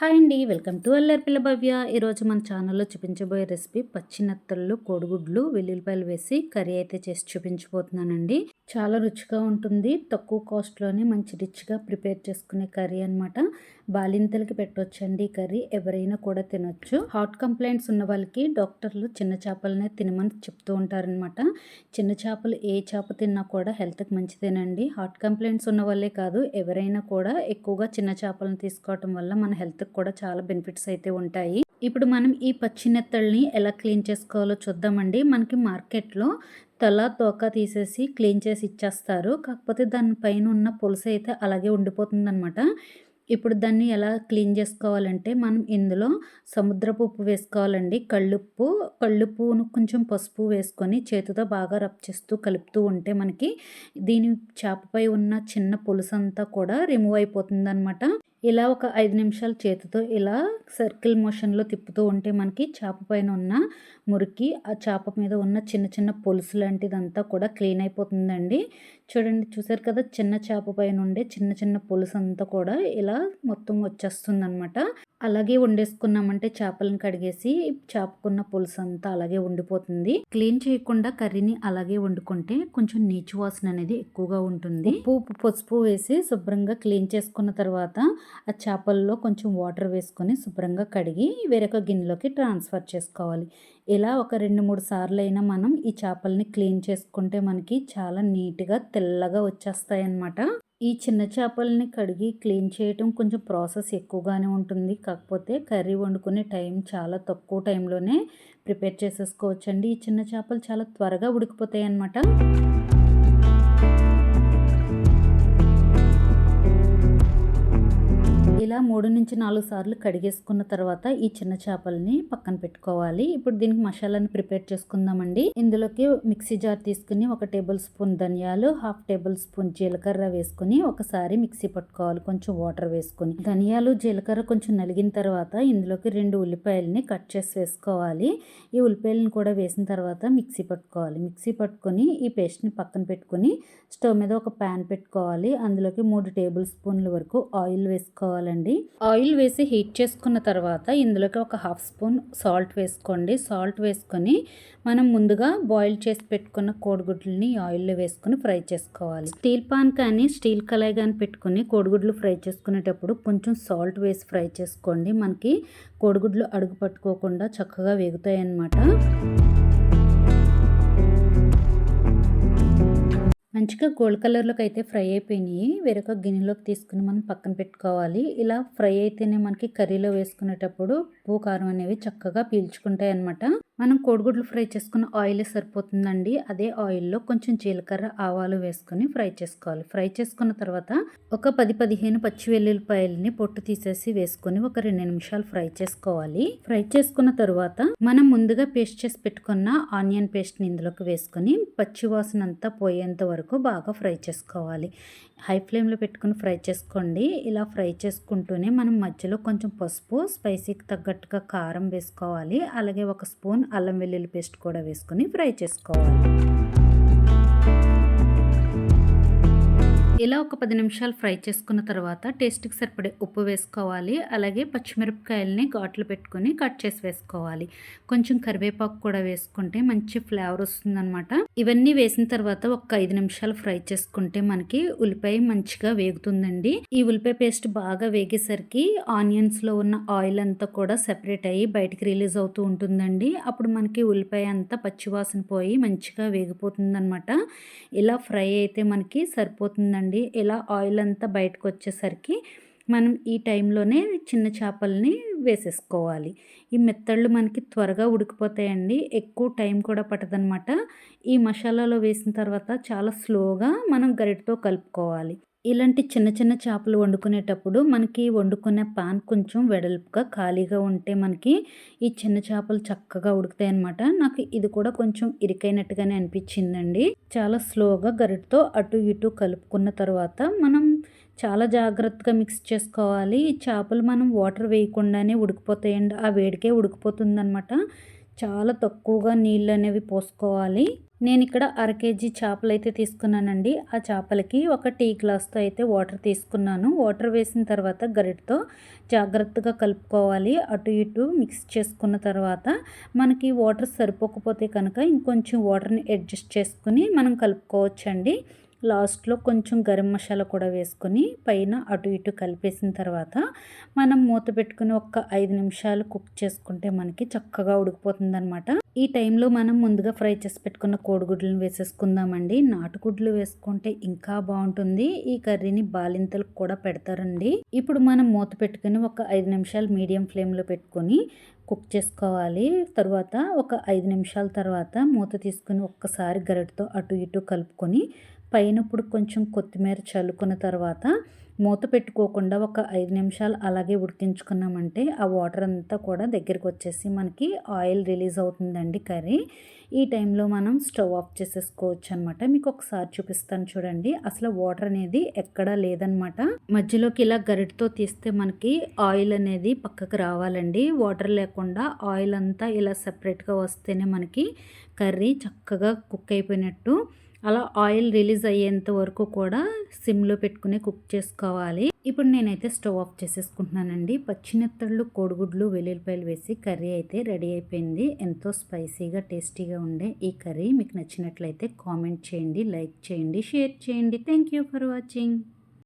Hi అండి welcome to Allari పిల్ల భవ్య. ఈరోజు మన ఛానల్లో చూపించబోయే రెసిపీ పచ్చినత్తళ్ళు కోడిగుడ్లు వెల్లుల్లిపాయలు వేసి కర్రీ అయితే చేసి చూపించబోతున్నానండి. చాలా రుచిగా ఉంటుంది తక్కువ కాస్ట్లోనే మంచి రిచ్గా ప్రిపేర్ చేసుకునే కర్రీ అనమాట బాలింతలకి పెట్టవచ్చండి ఈ కర్రీ ఎవరైనా కూడా తినొచ్చు. హార్ట్ కంప్లైంట్స్ ఉన్న వాళ్ళకి డాక్టర్లు చిన్న చేపలనే తినమని చెప్తూ ఉంటారనమాట చిన్న చేపలు ఏ చేప తిన్నా కూడా హెల్త్కి మంచిదేనండి. హార్ట్ కంప్లైంట్స్ ఉన్న వాళ్ళే కాదు ఎవరైనా కూడా ఎక్కువగా చిన్న చేపలను తీసుకోవటం వల్ల మన హెల్త్కి కూడా చాలా బెనిఫిట్స్ అయితే ఉంటాయి. ఇప్పుడు మనం ఈ పచ్చి నెత్తల్ని ఎలా క్లీన్ చేసుకోవాలో చూద్దామండి. మనకి మార్కెట్లో తల తోక తీసేసి క్లీన్ చేసి ఇచ్చేస్తారు. కాకపోతే దానిపైన ఉన్న పులుసు అయితే అలాగే ఉండిపోతుందన్నమాట. ఇప్పుడు దాన్ని ఎలా క్లీన్ చేసుకోవాలంటే మనం ఇందులో సముద్రపు ఉప్పు వేసుకోవాలండి. కళ్ళుప్పు కళ్ళుప్పును కొంచెం పసుపు వేసుకొని చేతితో బాగా రబ్ చేస్తూ కలుపుతూ ఉంటే మనకి దీని చేపపై ఉన్న చిన్న పులుసు అంతా కూడా రిమూవ్ అయిపోతుంది అనమాట ఇలా ఒక ఐదు నిమిషాలు చేతితో ఇలా సర్కిల్ మోషన్లో తిప్పుతూ ఉంటే మనకి చేప పైన ఉన్న మురికి ఆ చేప మీద ఉన్న చిన్న చిన్న పొలుసు లాంటిదంతా కూడా క్లీన్ అయిపోతుందండి. చూడండి చూసారు కదా? చిన్న చేప పైన ఉండే చిన్న చిన్న పులుసు అంతా కూడా ఇలా మొత్తం వచ్చేస్తుంది అనమాట అలాగే వండేసుకున్నామంటే చేపలను కడిగేసి చేపకున్న పులుసు అంతా అలాగే ఉండిపోతుంది క్లీన్ చేయకుండా కర్రీని అలాగే వండుకుంటే కొంచెం నీచు వాసన అనేది ఎక్కువగా ఉంటుంది. ఉప్పు పసుపు వేసి శుభ్రంగా క్లీన్ చేసుకున్న తర్వాత ఆ చేపల్లో కొంచెం వాటర్ వేసుకొని శుభ్రంగా కడిగి వేరొక గిన్నెలోకి ట్రాన్స్ఫర్ చేసుకోవాలి. ఇలా ఒక రెండు మూడు సార్లు అయినా మనం ఈ చేపల్ని క్లీన్ చేసుకుంటే మనకి చాలా నీట్గా తెల్లగా వచ్చేస్తాయి అన్నమాట ఈ చిన్న చేపల్ని కడిగి క్లీన్ చేయటం కొంచెం ప్రాసెస్ ఎక్కువగానే ఉంటుంది. కాకపోతే కర్రీ వండుకునే టైం చాలా తక్కువ టైంలోనే ప్రిపేర్ చేసేసుకోవచ్చండి. ఈ చిన్న చేపలు చాలా త్వరగా ఉడికిపోతాయి అన్నమాట ఇలా మూడు నుంచి నాలుగు సార్లు కడిగేసుకున్న తర్వాత ఈ చిన్న చేపల్ని పక్కన పెట్టుకోవాలి. ఇప్పుడు దీనికి మసాలాని ప్రిపేర్ చేసుకుందామండి. ఇందులోకి మిక్సీ జార్ తీసుకుని ఒక టేబుల్ స్పూన్ ధనియాలు హాఫ్ టేబుల్ స్పూన్ జీలకర్ర వేసుకుని ఒకసారి మిక్సీ పట్టుకోవాలి. కొంచెం వాటర్ వేసుకుని. ధనియాలు జీలకర్ర కొంచెం నలిగిన తర్వాత ఇందులోకి రెండు ఉల్లిపాయలని కట్ చేసి వేసుకోవాలి. ఈ ఉల్లిపాయలను కూడా వేసిన తర్వాత మిక్సీ పట్టుకోవాలి. మిక్సీ పట్టుకొని ఈ పేస్ట్ని పక్కన పెట్టుకుని స్టవ్ మీద ఒక ప్యాన్ పెట్టుకోవాలి. అందులోకి మూడు టేబుల్ స్పూన్ల వరకు ఆయిల్ వేసుకోవాలండి. అండి ఆయిల్ వేసి హీట్ చేసుకున్న తర్వాత ఇందులోకి ఒక హాఫ్ స్పూన్ సాల్ట్ వేసుకోండి. సాల్ట్ వేసుకొని మనం ముందుగా బాయిల్ చేసి పెట్టుకున్న కోడిగుడ్లని ఆయిల్లో వేసుకొని ఫ్రై చేసుకోవాలి. స్టీల్ పాన్ కానీ స్టీల్ కళాయి కానీ పెట్టుకుని కోడిగుడ్లు ఫ్రై చేసుకునేటప్పుడు కొంచెం సాల్ట్ వేసి ఫ్రై చేసుకోండి. మనకి కోడిగుడ్లు అడుగు పట్టుకోకుండా చక్కగా వేగుతాయి అన్నమాట మంచిగా గోల్డ్ కలర్లోకి అయితే ఫ్రై అయిపోయినాయి. వేరొక గిన్నెలోకి తీసుకుని మనం పక్కన పెట్టుకోవాలి. ఇలా ఫ్రై అయితేనే మనకి కర్రీలో వేసుకునేటప్పుడు ఉప్పు కారం అనేవి చక్కగా పీల్చుకుంటాయి అనమాట మనం కోడిగుడ్లు ఫ్రై చేసుకున్న ఆయిల్ సరిపోతుందండి. అదే ఆయిల్లో కొంచెం జీలకర్ర ఆవాలు వేసుకొని ఫ్రై చేసుకోవాలి. ఫ్రై చేసుకున్న తర్వాత ఒక పది పదిహేను పచ్చి వెల్లుల్లిపాయలని పొట్టు తీసేసి వేసుకొని ఒక రెండు నిమిషాలు ఫ్రై చేసుకోవాలి. ఫ్రై చేసుకున్న తర్వాత మనం ముందుగా పేస్ట్ చేసి పెట్టుకున్న ఆనియన్ పేస్ట్ని ఇందులోకి వేసుకొని పచ్చి వాసన అంతా పోయేంత వరకు బాగా ఫ్రై చేసుకోవాలి. హై ఫ్లేమ్లో పెట్టుకుని ఫ్రై చేసుకోండి. ఇలా ఫ్రై చేసుకుంటూనే మనం మధ్యలో కొంచెం పసుపు స్పైసీకి తగ్గట్టుగా కారం వేసుకోవాలి. అలాగే ఒక స్పూన్ అల్లం వెల్లుల్లి పేస్ట్ కూడా వేసుకొని ఫ్రై చేసుకోవాలి. ఒక పది నిమిషాలు ఫ్రై చేసుకున్న తర్వాత టేస్ట్కి సరిపడే ఉప్పు వేసుకోవాలి. అలాగే పచ్చిమిరపకాయలని ఘాట్లు పెట్టుకొని కట్ చేసి వేసుకోవాలి. కొంచెం కరివేపాకు కూడా వేసుకుంటే మంచి ఫ్లేవర్ వస్తుందన్నమాట. ఇవన్నీ వేసిన తర్వాత ఒక ఐదు నిమిషాలు ఫ్రై చేసుకుంటే మనకి ఉల్లిపాయ మంచిగా వేగుతుందండి. ఈ ఉల్లిపాయ పేస్ట్ బాగా వేగేసరికి ఆనియన్స్లో ఉన్న ఆయిల్ అంతా కూడా సెపరేట్ అయ్యి బయటికి రిలీజ్ అవుతూ ఉంటుందండి. అప్పుడు మనకి ఉల్లిపాయ అంతా పచ్చివాసన పోయి మంచిగా వేగిపోతుందన్నమాట. ఇలా ఫ్రై అయితే మనకి సరిపోతుందండి. ఇలా ఆయిల్ అంతా బయటకు వచ్చేసరికి మనం ఈ టైంలోనే చిన్న చేపల్ని వేసేసుకోవాలి. ఈ మెత్తళ్ళు మనకి త్వరగా ఉడికిపోతాయండి. ఎక్కువ టైం కూడా పట్టదనమాట ఈ మసాలాలో వేసిన తర్వాత చాలా స్లోగా మనం గరిటతో కలుపుకోవాలి. ఇలాంటి చిన్న చిన్న చేపలు వండుకునేటప్పుడు మనకి వండుకునే పాన్ కొంచెం వెడల్పుగా ఖాళీగా ఉంటే మనకి ఈ చిన్న చేపలు చక్కగా ఉడుకుతాయి అనమాట నాకు ఇది కూడా కొంచెం ఇరికైనట్టుగానే అనిపించిందండి. చాలా స్లోగా గరిటతో అటు ఇటు కలుపుకున్న తర్వాత మనం చాలా జాగ్రత్తగా మిక్స్ చేసుకోవాలి. ఈ చేపలు మనం వాటర్ వేయకుండానే ఉడికిపోతాయండి. ఆ వేడికే ఉడికిపోతుందనమాట చాలా తక్కువగా నీళ్ళు అనేవి పోసుకోవాలి. నేను ఇక్కడ అర కేజీ చేపలు అయితే తీసుకున్నానండి. ఆ చేపలకి ఒక టీ గ్లాస్తో అయితే వాటర్ తీసుకున్నాను. వాటర్ వేసిన తర్వాత గరిటతో జాగ్రత్తగా కలుపుకోవాలి. అటు ఇటు మిక్స్ చేసుకున్న తర్వాత మనకి వాటర్ సరిపోకపోతే కనుక ఇంకొంచెం వాటర్ని అడ్జస్ట్ చేసుకుని మనం కలుపుకోవచ్చండి. లాస్ట్లో కొంచెం గరం మసాలా కూడా వేసుకొని పైన అటు ఇటు కలిపేసిన తర్వాత మనం మూత పెట్టుకుని ఒక ఐదు నిమిషాలు కుక్ చేసుకుంటే మనకి చక్కగా ఉడికిపోతుంది అనమాట ఈ టైంలో మనం ముందుగా ఫ్రై చేసి పెట్టుకున్న కోడిగుడ్లను వేసేసుకుందామండి. నాటుగుడ్లు వేసుకుంటే ఇంకా బాగుంటుంది. ఈ కర్రీని బాలింతలకు కూడా పెడతారండి. ఇప్పుడు మనం మూత పెట్టుకుని ఒక ఐదు నిమిషాలు మీడియం ఫ్లేమ్లో పెట్టుకొని కుక్ చేసుకోవాలి. తర్వాత ఒక ఐదు నిమిషాల తర్వాత మూత తీసుకుని ఒక్కసారి గరిటతో అటు ఇటు కలుపుకొని పైన ఇప్పుడు కొంచెం కొత్తిమీర చల్లుకున్న తర్వాత మూత పెట్టుకోకుండా ఒక ఐదు నిమిషాలు అలాగే ఉడికించుకున్నామంటే ఆ వాటర్ అంతా కూడా దగ్గరికి వచ్చేసి మనకి ఆయిల్ రిలీజ్ అవుతుందండి కర్రీ. ఈ టైంలో మనం స్టవ్ ఆఫ్ చేసేసుకోవచ్చు అనమాట మీకు ఒకసారి చూపిస్తాను చూడండి. అసలు వాటర్ అనేది ఎక్కడా లేదనమాట మధ్యలోకి ఇలా గరిటతో తీస్తే మనకి ఆయిల్ అనేది పక్కకు రావాలండి. వాటర్ లేకుండా ఆయిల్ అంతా ఇలా సపరేట్గా వస్తేనే మనకి కర్రీ చక్కగా కుక్ అయిపోయినట్టు అలా ఆయిల్ రిలీజ్ అయ్యేంత వరకు కూడా సిమ్లో పెట్టుకుని కుక్ చేసుకోవాలి. ఇప్పుడు నేనైతే స్టవ్ ఆఫ్ చేసేసుకుంటున్నానండి. పచ్చినెత్తళ్ళు కోడిగుడ్లు వెల్లుల్లిపాయలు వేసి కర్రీ అయితే రెడీ అయిపోయింది. ఎంతో స్పైసీగా టేస్టీగా ఉండే ఈ కర్రీ. మీకు నచ్చినట్లయితే కామెంట్ చేయండి లైక్ చేయండి షేర్ చేయండి. Thank you for watching.